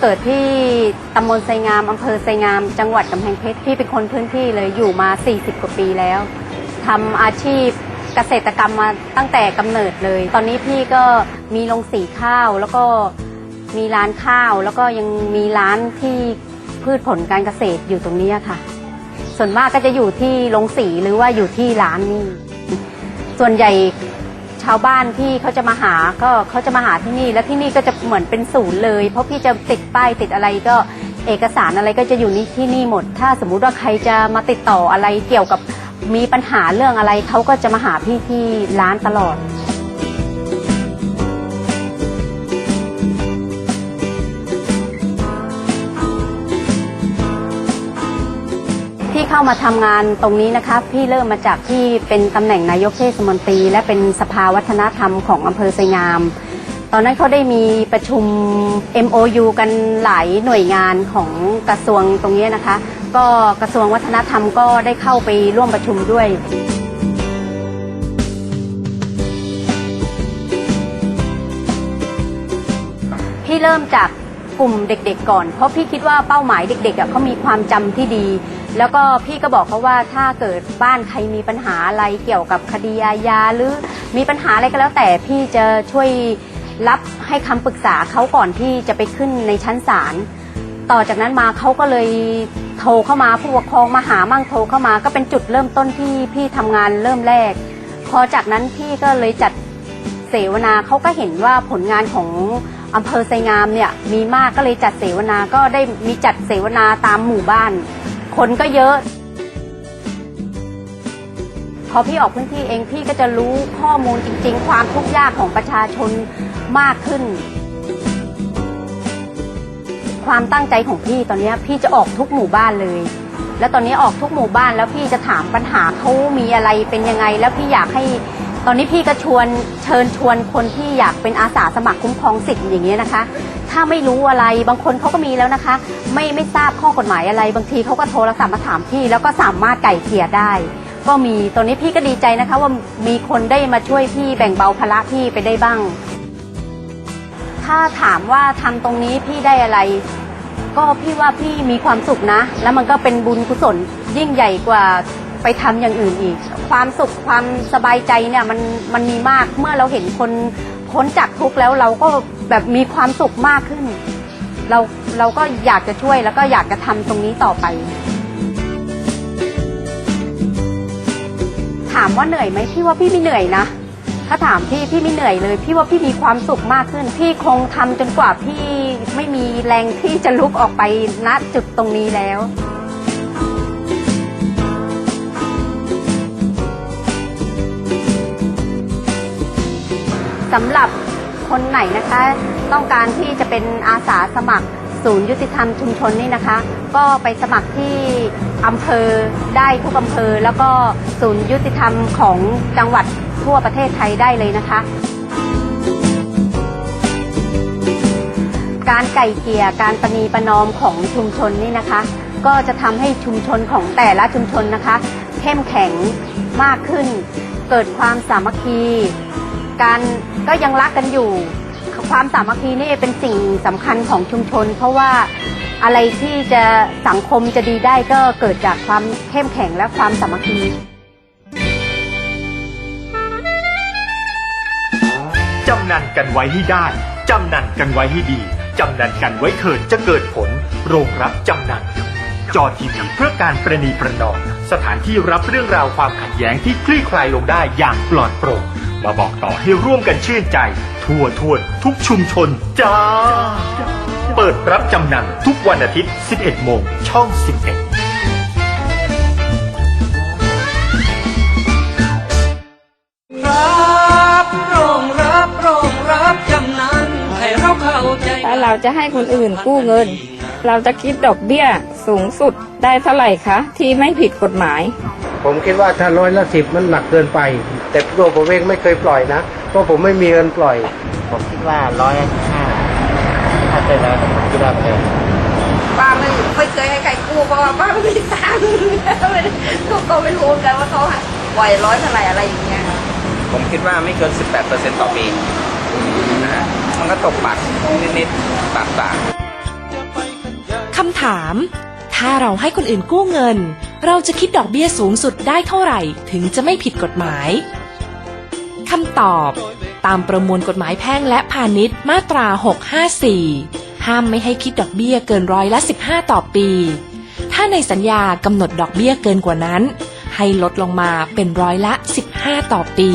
เกิดที่ตำบลไซงามอำเภอไซงาม จังหวัดกำแพงเพชรพี่เป็นคนพื้นที่เลยอยู่มา 40 กว่าปีแล้วทำอาชีพเกษตรกรรมมาตั้งแต่กำเนิดเลย ตอนนี้พี่ก็มีโรงสีข้าวแล้วก็มีร้านข้าว แล้วก็ยังมีร้านที่พืชผลการเกษตรอยู่ตรงนี้ค่ะ ส่วนมากก็จะอยู่ที่โรงสีหรือว่าอยู่ที่ร้านนี่ส่วนใหญ่ ชาวบ้านที่เขาจะมาหาก็เขาจะมาหาที่นี่ และที่นี่ก็จะเหมือนเป็นศูนย์เลย เพราะพี่จะติดป้ายติดอะไรก็เอกสารอะไรก็จะอยู่นี่ที่นี่หมด ถ้าสมมุติว่าใครจะมาติดต่ออะไรเกี่ยวกับมีปัญหาเรื่องอะไรเขาก็จะมาหาพี่ที่ร้านตลอด เข้ามาทำงานตรงนี้นะคะ พี่เริ่มมาจากที่เป็นตำแหน่งนายกเทศมนตรี และเป็นสภาวัฒนธรรมของอำเภอไซงาม ตอนนั้นเขาได้มีประชุม MOU กันหลายหน่วยงานของกระทรวงตรงนี้นะคะ ก็กระทรวงวัฒนธรรมก็ได้เข้าไปร่วมประชุมด้วยพี่เริ่มจากกลุ่มเด็กๆก่อน เพราะพี่คิดว่าเป้าหมายเด็กๆอะเขามีความจำที่ดี แล้วก็พี่ก็บอกเขาว่าถ้าเกิดบ้านใครมีปัญหาอะไรเกี่ยวกับคดีอาญาหรือมีปัญหาอะไรก็แล้วแต่พี่จะช่วยรับให้คำปรึกษาเขาก่อนที่จะไปขึ้นในชั้นศาลต่อจากนั้นมาเขาก็เลยโทรเข้ามาผู้ปกครองมาหามั่งโทรเข้ามา ก็เป็นจุดเริ่มต้นที่พี่ทำงานเริ่มแรก พอจากนั้นพี่ก็เลยจัดเสวนาเขาก็เห็นว่าผลงานของอำเภอไซงามเนี่ยมีมากก็เลยจัดเสวนาก็ได้มีจัดเสวนาตามหมู่บ้าน คนก็เยอะ พอพี่ออกพื้นที่เองพี่ก็จะรู้ข้อมูลจริง ๆ ความทุกข์ยากของประชาชนมากขึ้น ความตั้งใจของพี่ตอนนี้พี่จะออกทุกหมู่บ้านเลย แล้วตอนนี้ออกทุกหมู่บ้านแล้วพี่จะถามปัญหาเขามีอะไรเป็นยังไง แล้วพี่อยากให้ ตอนนี้พี่ก็ชวนเชิญชวนคนที่อยากเป็นอาสาสมัครคุ้มครองสิทธิ์อย่างเงี้ยนะคะ ถ้าไม่รู้อะไรบางคนเขาก็มีแล้วนะคะ ไม่ไม่ทราบข้อกฎหมายอะไร บางทีเขาก็โทรศัพท์มาถามพี่ แล้วก็สามารถไก่เกลี่ยได้ ก็มีตอนนี้พี่ก็ดีใจนะคะ ว่ามีคนได้มาช่วยพี่แบ่งเบาภาระพี่ไปได้บ้าง ถ้าถามว่าทำตรงนี้พี่ได้อะไร ก็พี่ว่าพี่มีความสุขนะ แล้วมันก็เป็นบุญกุศลยิ่งใหญ่กว่า ไปทำอย่างอื่นอีก ความสุขความสบายใจเนี่ยมันมันมีมากเมื่อเราเห็นคนพ้นจากทุกข์แล้วเราก็แบบมีความสุขมากขึ้น เราเราก็อยากจะช่วยแล้วก็อยากจะทำตรงนี้ต่อไป ถามว่าเหนื่อยไหมพี่ว่าพี่ไม่เหนื่อยนะถ้าถามพี่พี่ไม่เหนื่อยเลย พี่ว่าพี่มีความสุขมากขึ้น พี่คงทำจนกว่าพี่ไม่มีแรงที่จะลุกออกไปณจุดตรงนี้แล้ว สำหรับคนไหนนะคะ ต้องการที่จะเป็นอาสาสมัครศูนย์ยุติธรรมชุมชนนี่นะคะ ก็ไปสมัครที่อำเภอได้ทุกอำเภอ แล้วก็ศูนย์ยุติธรรมของจังหวัดทั่วประเทศไทยได้เลยนะคะ การไก่เกี่ยการประนีประนอมของชุมชนนี่นะคะ ก็จะทำให้ชุมชนของแต่ละชุมชนนะคะ เข้มแข็งมากขึ้น เกิดความสามัคคี การก็ยังรักกันอยู่ ความสามัคคีนี่เป็นสิ่งสำคัญของชุมชน เพราะว่าอะไรที่จะสังคมจะดีได้ก็เกิดจากความเข้มแข็งและความสามัคคี จำนันกันไว้ให้ได้ จำนันกันไว้ให้ดี จำนันกันไว้เถิดจะเกิดผล โรงรับจำนันจอทีวีเพื่อการประนีประนอม สถานที่รับเรื่องราวความขัดแย้งที่คลี่คลายลงได้อย่างปลอดโปร่ง มาบอกต่อให้ร่วมกันชื่นใจ ทั่วทวนทุกชุมชนจ้า เปิดรับจำนันทุกวันอาทิตย์ 11 โมง ช่อง 11รับโรงรับโรงรับจำนำให้เราเข้าใจถ้าเราจะให้คนอื่นกู้เงิน เราจะคิดดอกเบี้ยสูงสุดได้เท่าไหร่คะ ที่ไม่ผิดกฎหมาย ผมคิดว่าถ้าร้อยละสิบมันหนักเกินไป แต่ตัวผมเองไม่เคยปล่อยนะเพราะผมไม่มีเงินปล่อย ผมคิดว่าร้อยห้าถ้าเป็นแล้วผมคิดว่าเกินป้าไม่ไม่เคยให้ใครกู้เพราะว่าป้าไม่มีตังค์ก็ก็ไม่รู้เหมือนกันว่าเขาให้ปล่อยร้อยเท่าไหร่อะไรอย่างเงี้ยผมคิดว่าไม่เกิน 18%ต่อปีนะฮะมันก็ตกบาทนิดๆบาทบาทใจคำถาม ถ้าเราให้คนอื่นกู้เงิน เราจะคิดดอกเบี้ยสูงสุดได้เท่าไหร่ถึงจะไม่ผิดกฎหมายคำตอบ ตามประมวลกฎหมายแพ่งและพาณิชย์มาตรา 654 ห้ามไม่ให้คิดดอกเบี้ยเกินร้อยละ 15 ต่อปี ถ้าในสัญญากำหนดดอกเบี้ยเกินกว่านั้น ให้ลดลงมาเป็นร้อยละ 15 ต่อปี